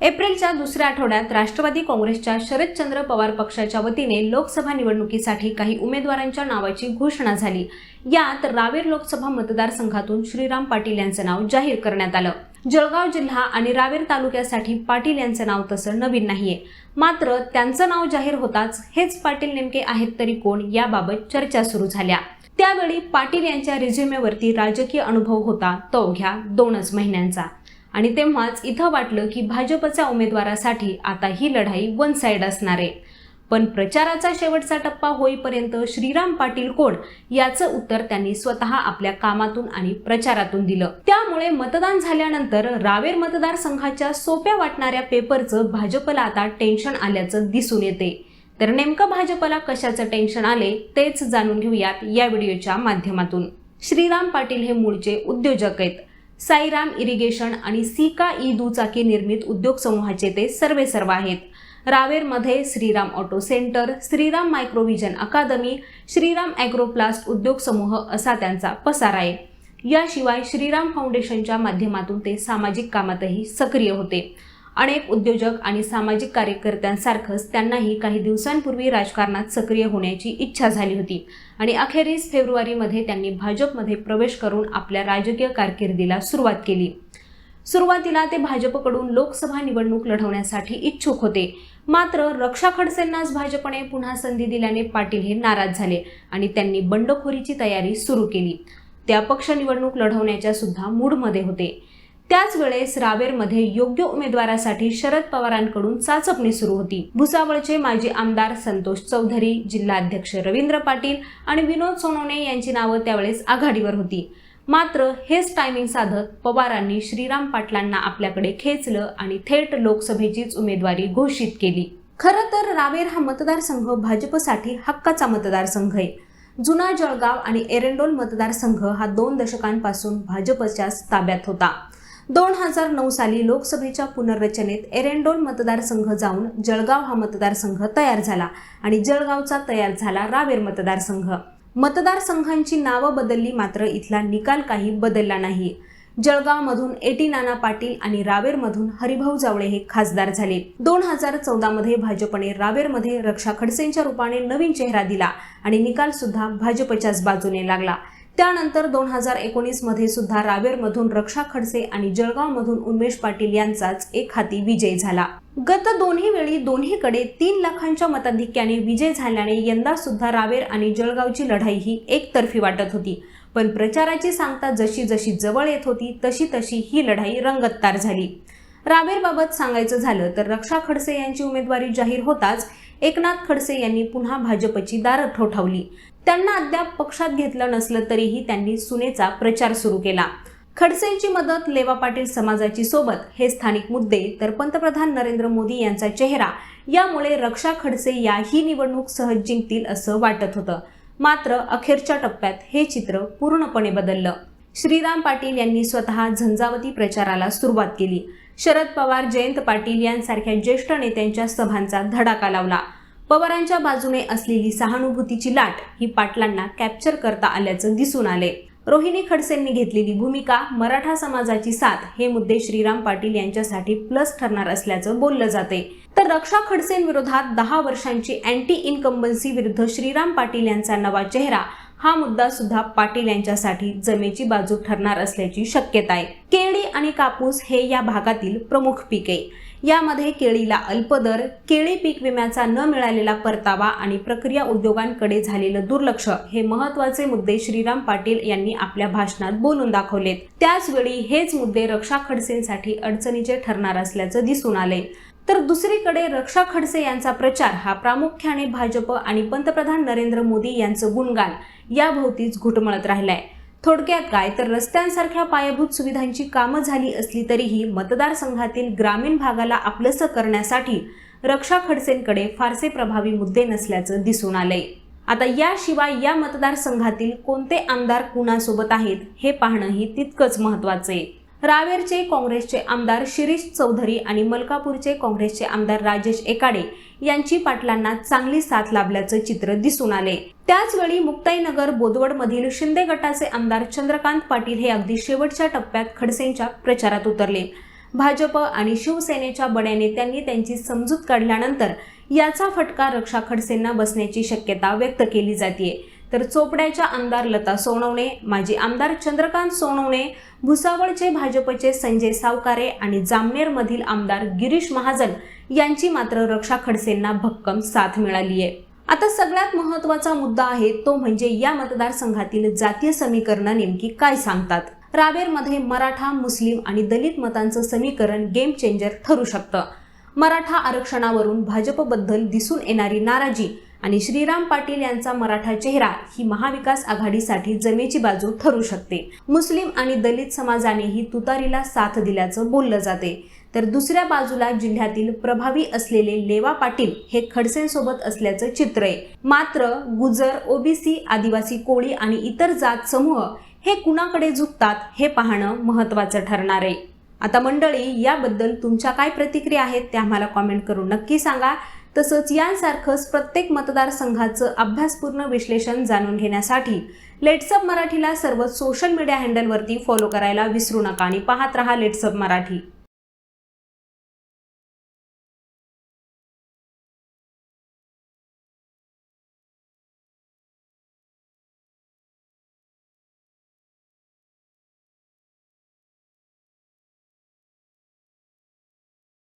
एप्रिलच्या दुसऱ्या आठवड्यात राष्ट्रवादी काँग्रेसच्या शरदचंद्र पवार पक्षाच्या वतीने लोकसभा निवडणुकीसाठी काही उमेदवारांच्या नावाची घोषणा झाली. यात रावेर लोकसभा मतदारसंघातून श्रीराम पाटील यांचं नाव जाहीर करण्यात आलं. जळगाव जिल्हा आणि रावेर तालुक्यासाठी पाटील यांचं नाव तसं नवीन नाहीये. मात्र त्यांचं नाव जाहीर होताच हेच पाटील नेमके आहेत तरी कोण याबाबत चर्चा सुरू झाल्या. त्यावेळी पाटील यांच्या रिझ्युमेवरती राजकीय अनुभव होता तो घ्या दोनच महिन्यांचा. आणि तेव्हाच इथं वाटलं की भाजपच्या उमेदवारासाठी आता ही लढाई वन साईड असणार आहे. पण प्रचाराचा शेवटचा टप्पा होईपर्यंत श्रीराम पाटील कोण? याचं उत्तर त्यांनी स्वतः आपल्या कामातून आणि प्रचारातून दिलं. त्यामुळे मतदान झाल्यानंतर रावेर मतदारसंघाच्या सोप्या वाटणाऱ्या पेपरचं भाजपला आता टेन्शन आल्याचं दिसून येते. तर नेमकं भाजपला कशाचं टेन्शन आले तेच जाणून घेऊयात या व्हिडिओच्या माध्यमातून. श्रीराम पाटील हे मूळचे उद्योजक आहेत. साईराम इरिगेशन आणि सिका ई दुचाकी निर्मित उद्योग समूहाचे ते सर्वे सर्व आहेत. रावेरमध्ये Shriram auto centre Shriram microvision academy Shriram agroplast उद्योग समूह असा त्यांचा पसार आहे. याशिवाय श्रीराम फाउंडेशनच्या माध्यमातून ते सामाजिक कामातही सक्रिय होते. अनेक उद्योजक आणि सामाजिक कार्यकर्त्यांसारखंच त्यांनाही काही दिवसांपूर्वी राजकारणात सक्रिय होण्याची इच्छा झाली होती. आणि अखेरीस फेब्रुवारीमध्ये त्यांनी भाजपमध्ये प्रवेश करून आपल्या राजकीय कारकिर्दीला सुरुवात केली. सुरुवातीला ते भाजपकडून लोकसभा निवडणूक लढवण्यासाठी इच्छुक होते. मात्र रक्षा खडसेंनाच भाजपने पुन्हा संधी दिल्याने पाटील हे नाराज झाले आणि त्यांनी बंडखोरीची तयारी सुरू केली. त्या पक्ष निवडणूक लढवण्याच्या सुद्धा मूडमध्ये होते. त्याच वेळेस रावेरमध्ये योग्य उमेदवारासाठी शरद पवारांकडून चाचपणी सुरू होती. भुसावळचे माजी आमदार संतोष चौधरी जिल्हाध्यक्ष रवींद्र पाटील आणि विनोद सोनवणे यांची नावं त्यावेळेस आघाडीवर होती. मात्र हेच टायमिंग साधत पवारांनी श्रीराम पाटलांना आपल्याकडे खेचलं आणि थेट लोकसभेचीच उमेदवारी घोषित केली. खरं तर रावेर हा मतदारसंघ भाजपसाठी हक्काचा मतदारसंघ आहे. जुना जळगाव आणि एरंडोल मतदारसंघ हा दोन दशकांपासून भाजपच्याच ताब्यात होता. दोन हजार नऊ साली लोकसभेच्या पुनर्रचनेत एरेंडोल मतदारसंघ जाऊन जळगाव हा मतदारसंघ तयार झाला आणि जळगावचा तयार झाला रावेर मतदारसंघ. मतदारसंघांची नावं बदलली मात्र इथला निकाल काही बदलला नाही. जळगावमधून एटी नाना पाटील आणि रावेरमधून हरिभाऊ जावळे हे खासदार झाले. दोन हजार चौदामध्ये भाजपने रावेरमध्ये रक्षा खडसेंच्या रूपाने नवीन चेहरा दिला आणि निकाल सुद्धा भाजपच्याच बाजूने लागला. त्यानंतर दोन हजार एकोणीसमध्ये सुद्धा रावेरमधून रक्षा खडसे आणि जळगावमधून उन्मेष पाटील यांचाच एक हाती विजय झाला. गत दोन्ही वेळी दोन्हीकडे तीन लाखांच्या मताधिक्याने विजय झाल्याने यंदा सुद्धा रावेर आणि जळगावची लढाई ही एकतर्फी वाटत होती. पण प्रचाराची सांगता जशी जशी जवळ येत होती तशी तशी ही लढाई रंगतदार झाली. रावेरबाबत सांगायचं झालं तर रक्षा खडसे यांची उमेदवारी जाहीर होताच एकनाथ खडसे यांनी पुन्हा भाजपची दार ठोठावली. त्यांना अद्याप पक्षात घेतलं नसलं तरीही त्यांनी सुनेचा प्रचार सुरू केला. खडसेंची मदत लेवा पाटील समाजाची सोबत हे स्थानिक मुद्दे तर पंतप्रधान नरेंद्र मोदी यांचा चेहरा. यामुळे रक्षा खडसे याही निवडणूक सहज जिंकतील असं वाटत होतं. मात्र अखेरच्या टप्प्यात हे चित्र पूर्णपणे बदललं. श्रीराम पाटील यांनी स्वतः झंझावती प्रचाराला सुरुवात केली. शरद पवार जयंत पाटील यांसारख्या ज्येष्ठ नेत्यांच्या सभांचा धडाका लावला. पवारांच्या बाजूने असलेली सहानुभूतीची लाट ही पाटलांना कॅप्चर करता आल्याचं दिसून आले. रोहिणी खडसेंनी घेतलेली भूमिका मराठा समाजाची साथ हे मुद्दे श्रीराम पाटील यांच्यासाठी प्लस ठरणार असल्याचं बोललं जाते तर रक्षा खडसेंविरोधात दहा वर्षांची अँटी इन्कम्बन्सी विरुद्ध श्रीराम पाटील यांचा नवा चेहरा हा मुद्दा सुद्धा पाटील यांच्यासाठी जमेची बाजू ठरणार असल्याची शक्यता आहे. केळी आणि कापूस हे या भागातील प्रमुख पीक. आहे यामध्ये केळीला अल्पदर केळी पीक विम्याचा न मिळालेला परतावा आणि प्रक्रिया उद्योगांकडे झालेलं दुर्लक्ष हे महत्त्वाचे मुद्दे श्रीराम पाटील यांनी आपल्या भाषणात बोलून दाखवलेत. त्याचवेळी हेच मुद्दे रक्षा खडसेंसाठी अडचणीचे ठरणार असल्याचं दिसून आले तर दुसरीकडे रक्षा खडसे यांचा प्रचार हा प्रामुख्याने भाजप आणि पंतप्रधान नरेंद्र मोदी यांचं गुणगान याभोवतीच घुटमळत राहिलाय. थोडक्यात काय तर रस्त्यांसारख्या पायाभूत सुविधांची कामं झाली असली तरीही मतदारसंघातील ग्रामीण भागाला आपलंसं करण्यासाठी रक्षा खडसेंकडे फारसे प्रभावी मुद्दे नसल्याचं दिसून आलंय. आता याशिवाय या मतदारसंघातील कोणते आमदार कुणासोबत आहेत हे पाहणंही तितकंच महत्वाचं आहे रावेरचे काँग्रेसचे आमदार शिरीष चौधरी आणि मलकापूरचे काँग्रेसचे आमदार राजेश एकाडे यांची पाटलांना चांगली साथ लाभल्याचं चित्र दिसून आले. त्याचवेळी मुक्ताईनगर बोदवडमधील शिंदे गटाचे आमदार चंद्रकांत पाटील हे अगदी शेवटच्या टप्प्यात खडसेंच्या प्रचारात उतरले. भाजप आणि शिवसेनेच्या बड्या नेत्यांनी त्यांची समजूत काढल्यानंतर याचा फटका रक्षा खडसेंना बसण्याची शक्यता व्यक्त केली जाते तर चोपड्याच्या आमदार लता सोनवणे माजी आमदार चंद्रकांत सोनवणे भुसावळचे भाजपचे संजय सावकारे आणि जामनेरमधील आमदार गिरीश महाजन यांची मात्र रक्षा खडसेंना भक्कम साथ मिळाली आहे. आता सगळ्यात महत्त्वाचा मुद्दा आहे तो म्हणजे या मतदारसंघातील जातीय समीकरणं नेमकी काय सांगतात? रावेरमध्ये मराठा मुस्लिम आणि दलित मतांचं समीकरण गेम चेंजर ठरू शकतं. मराठा आरक्षणावरून भाजपबद्दल दिसून येणारी नाराजी आणि श्रीराम पाटील यांचा मराठा चेहरा ही महाविकास आघाडीसाठी जमेची बाजू ठरू शकते. मुस्लिम आणि दलित समाजानेही तुतारीला साथ दिल्याचं बोललं जाते. तर दुसऱ्या बाजूला जिल्ह्यातील प्रभावी असलेले लेवा पाटील हे खडसेंसोबत असल्याचं चित्र आहे. मात्र गुजर ओबीसी आदिवासी कोळी आणि इतर जात समूह हे कुणाकडे झुकतात हे पाहणं महत्त्वाचं ठरणार आहे. आता मंडळी याबद्दल तुमच्या काय प्रतिक्रिया आहेत त्या आम्हाला कॉमेंट करून नक्की सांगा. तसंच यांसारखंच प्रत्येक मतदारसंघाचं अभ्यासपूर्ण विश्लेषण जाणून घेण्यासाठी लेट्सअप मराठीला सर्व सोशल मीडिया हँडलवरती फॉलो करायला विसरू नका आणि पाहत रहा लेट्सअप मराठी.